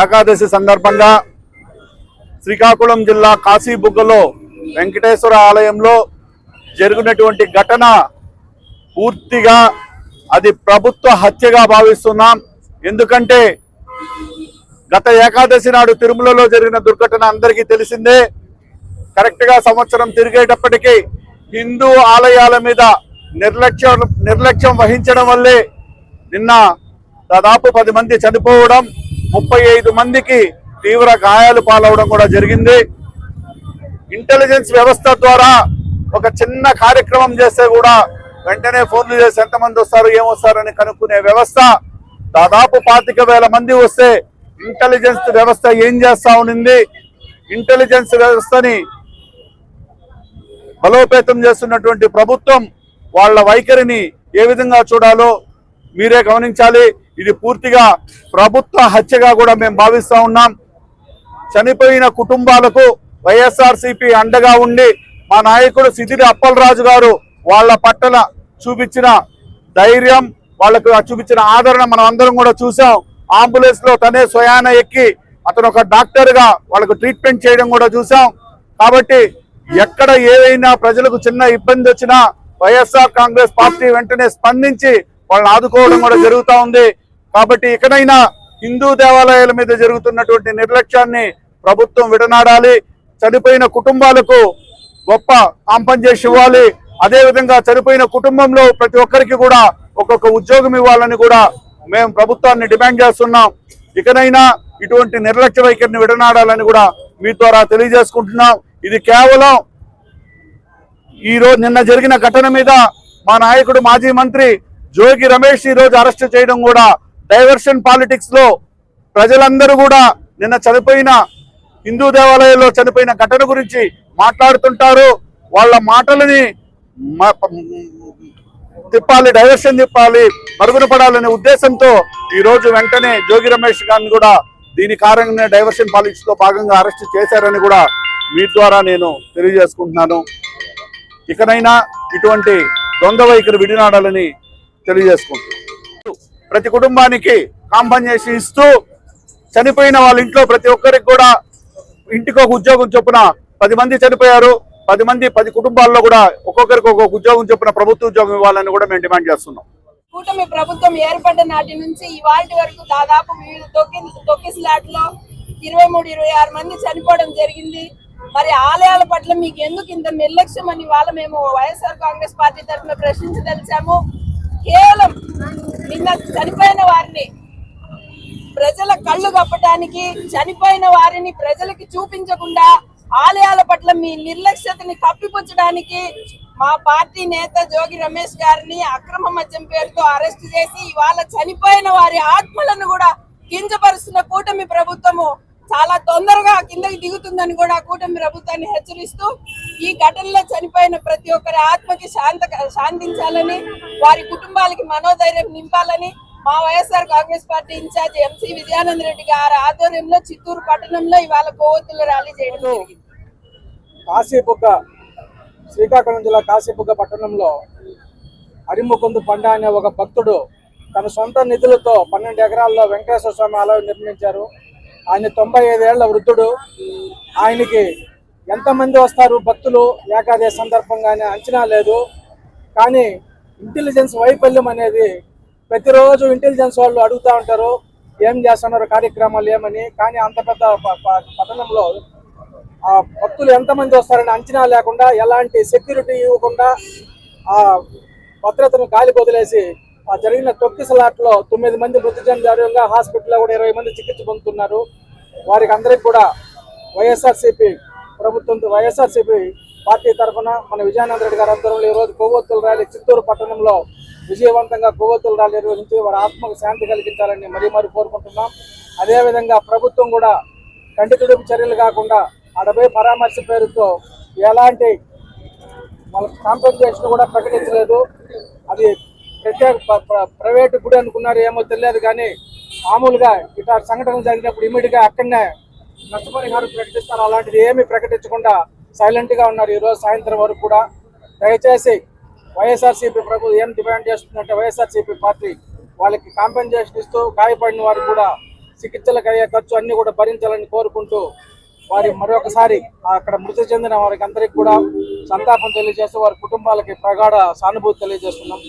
ఏకాదశి సందర్భంగా శ్రీకాకుళం జిల్లా కాశీబుగ్గలో వెంకటేశ్వర ఆలయంలో జరిగినటువంటి ఘటన పూర్తిగా అది ప్రభుత్వ హత్యగా భావిస్తున్నాం. ఎందుకంటే గత ఏకాదశి నాడు తిరుమలలో జరిగిన దుర్ఘటన అందరికీ తెలిసిందే. కరెక్ట్గా సంవత్సరం తిరిగేటప్పటికీ హిందూ ఆలయాల మీద నిర్లక్ష్యం నిర్లక్ష్యం వహించడం వల్లే నిన్న దాదాపు పది మంది చనిపోవడం ముప్పై ఐదు మందికి తీవ్ర గాయాలు పాలవడం కూడా జరిగింది. ఇంటెలిజెన్స్ వ్యవస్థ ద్వారా ఒక చిన్న కార్యక్రమం చేస్తే కూడా వెంటనే ఫోన్లు చేసి ఎంతమంది వస్తారు ఏమొస్తారని కనుక్కునే వ్యవస్థ. దాదాపు పాతిక వేల మంది వస్తే ఇంటెలిజెన్స్ వ్యవస్థ ఏం చేస్తా ఉన్నింది ఇంటెలిజెన్స్ వ్యవస్థని బలోపేతం చేస్తున్నటువంటి ప్రభుత్వం వాళ్ళ వైఖరిని ఏ విధంగా చూడాలో మీరే గమనించాలి. ఇది పూర్తిగా ప్రభుత్వ హత్యగా కూడా మేము భావిస్తూ ఉన్నాం. చనిపోయిన కుటుంబాలకు వైఎస్ఆర్సీపీ అండగా ఉండి మా నాయకుడు సిదిరి అప్పలరాజు గారు వాళ్ళ పట్టణ చూపించిన ధైర్యం వాళ్ళకు చూపించిన ఆదరణ మనం అందరం కూడా చూసాం అంబులెన్స్లో తనే స్వయాన ఎక్కి అతను ఒక డాక్టర్గా వాళ్ళకు ట్రీట్మెంట్ చేయడం కూడా చూసాం కాబట్టి ఎక్కడ ఏవైనా ప్రజలకు చిన్న ఇబ్బంది వచ్చినా వైఎస్ఆర్ కాంగ్రెస్ పార్టీ వెంటనే స్పందించి వాళ్ళని ఆదుకోవడం కూడా జరుగుతూ ఉంది. కాబట్టి ఇకనైనా హిందూ దేవాలయాల మీద జరుగుతున్నటువంటి నిర్లక్ష్యాన్ని ప్రభుత్వం విడనాడాలి. చనిపోయిన కుటుంబాలకు గొప్ప కాంపన్సేషన్ ఇవ్వాలి. అదేవిధంగా చనిపోయిన కుటుంబంలో ప్రతి ఒక్కరికి కూడా ఒక్కొక్క ఉద్యోగం ఇవ్వాలని కూడా మేము ప్రభుత్వాన్ని డిమాండ్ చేస్తున్నాం. ఇకనైనా ఇటువంటి నిర్లక్ష్య వైఖరిని విడనాడాలని కూడా మీ ద్వారా తెలియజేసుకుంటున్నాం. ఇది కేవలం ఈ రోజు నిన్న జరిగిన ఘటన మీద మా నాయకుడు మాజీ మంత్రి జోగి రమేష్ ఈ రోజు అరెస్ట్ చేయడం కూడా డైవర్షన్ పాలిటిక్స్లో ప్రజలందరూ కూడా నిన్న చనిపోయిన హిందూ దేవాలయంలో చనిపోయిన ఘటన గురించి మాట్లాడుతుంటారు. వాళ్ళ మాటలని తిప్పాలి డైవర్షన్ తిప్పాలి మరుగున పడాలనే ఉద్దేశంతో ఈ రోజు వెంటనే జోగి రమేష్ గారిని కూడా దీని కారణంగా డైవర్షన్ పాలిటిక్స్లో భాగంగా అరెస్ట్ చేశారని కూడా మీ ద్వారా నేను తెలియజేసుకుంటున్నాను. ఇకనైనా ఇటువంటి ద్వంద్వ వైఖరి విడినాడాలని తెలియజేసుకుంటున్నాను. ప్రతి కుటుంబానికి కాంపన్సేషన్ ఇస్తూ చనిపోయిన వాళ్ళ ఇంట్లో ప్రతి ఒక్కరికి కూడా ఇంటికి ఒక ఉద్యోగం చొప్పున పది మంది చనిపోయారు. పది మంది పది కుటుంబాల్లో కూడా ఒక్కొక్కరికి ఒక్కొక్క ఉద్యోగం చొప్పున ప్రభుత్వ ఉద్యోగం ఇవ్వాలని కూడా మేము డిమాండ్ చేస్తున్నాం. కూటమి ప్రభుత్వం ఏర్పడ్డ నాటి నుంచి ఇవాళ వరకు దాదాపు వివిధ తొక్కి తొక్కిసలాట్లో ఇరవై మూడు ఇరవై ఆరు మంది చనిపోవడం జరిగింది. మరి ఆలయాల పట్ల మీకు ఎందుకు ఇంత నిర్లక్ష్యం అని ఇవాళ మేము వైఎస్ఆర్ కాంగ్రెస్ పార్టీ తరఫున ప్రశ్నించదలిచాము కేవలం నిన్న చనిపోయిన వారిని ప్రజల కళ్ళు కప్పటానికి చనిపోయిన వారిని ప్రజలకి చూపించకుండా ఆలయాల పట్ల మీ నిర్లక్ష్యతని కప్పిపుచ్చడానికి మా పార్టీ నేత జోగి రమేష్ గారిని అక్రమ మద్యం పేరుతో అరెస్ట్ చేసి ఇవాళ చనిపోయిన వారి ఆత్మలను కూడా కించపరుస్తున్న కూటమి ప్రభుత్వము చాలా తొందరగా కిందకి దిగుతుందని కూడా కూటమి ప్రభుత్వాన్ని హెచ్చరిస్తూ ఈ ఘటనలో చనిపోయిన ప్రతి ఒక్కరి ఆత్మకి శాంత శాంతించాలని వారి కుటుంబాలకి మనోధైర్యం నింపాలని మా YSR Congress party incharge MC Vijayananda Reddy గారి ఆధ్వర్యంలో చిత్తూరు పట్టణంలో ఇవాళ కొవ్వొత్తుల ర్యాలీ చేయడం కాశీబుగ్గ శ్రీకాకుళం జిల్లా కాశీబుగ్గ పట్టణంలో అరిముకుందు పండ అనే ఒక భక్తుడు తన సొంత నిధులతో పన్నెండు ఎకరాల్లో వెంకటేశ్వర స్వామి ఆలయం నిర్మించారు. ఆయన తొంభై ఐదేళ్ళ వృద్ధుడు. ఆయనకి ఎంతమంది వస్తారు భక్తులు? ఏకాదశి సందర్భంగానే అంచనా లేదు. కానీ ఇంటెలిజెన్స్ వైఫల్యం అనేది ప్రతిరోజు ఇంటెలిజెన్స్ వాళ్ళు అడుగుతూ ఉంటారు ఏం చేస్తున్నారు కార్యక్రమాలు ఏమని. కానీ అంత పెద్ద పట్టణంలో ఆ భక్తులు ఎంతమంది వస్తారని అంచనా లేకుండా ఎలాంటి సెక్యూరిటీ ఇవ్వకుండా ఆ భద్రతను గాలి వదిలేసి ఆ జరిగిన తొక్కిసలాట్లో తొమ్మిది మంది మృతి చెందారుగా హాస్పిటల్లో కూడా ఇరవై మంది చికిత్స పొందుతున్నారు. వారికి అందరికి కూడా వైఎస్ఆర్సీపీ ప్రభుత్వం వైఎస్ఆర్సీపీ పార్టీ తరఫున మన విజయానంద రెడ్డి గారి ఆధ్వర్యంలో ఈరోజు కొవ్వొత్తుల ర్యాలీ చిత్తూరు పట్టణంలో విజయవంతంగా కొవ్వొత్తుల ర్యాలీ నిర్వహించి వారి ఆత్మకు శాంతి కలిగించాలని మరీ మరీ కోరుకుంటున్నాం. అదేవిధంగా ప్రభుత్వం కూడా కంటి తుడుపు చర్యలు కాకుండా అడపై పరామర్శ పేరుతో ఎలాంటి మన కాంపెన్సేషన్ కూడా ప్రకటించలేదు. అది ప్రత్యేక ప్రైవేట్ ప్రైవేటు గుడి అనుకున్నారు ఏమో తెలియదు కానీ మామూలుగా ఇట్లా సంఘటనలు జరిగినప్పుడు ఇమీడియట్గా అక్కడనే నష్టపరిహారం ప్రకటిస్తారు అలాంటిది ఏమీ ప్రకటించకుండా సైలెంట్గా ఉన్నారు. ఈరోజు సాయంత్రం వరకు కూడా దయచేసి వైఎస్ఆర్సీపీ ప్రభు ఏం డిమాండ్ చేస్తుందంటే వైఎస్ఆర్సీపీ పార్టీ వాళ్ళకి కాంపెన్సేషన్ ఇస్తూ గాయపడిన వారు కూడా చికిత్సలకు అయ్యే ఖర్చు అన్ని కూడా భరించాలని కోరుకుంటూ వారి మరొకసారి అక్కడ మృతి చెందిన వారికి అందరికీ కూడా సంతాపం తెలియజేస్తూ వారి కుటుంబాలకి ప్రగాఢ సానుభూతి తెలియజేస్తున్నాం.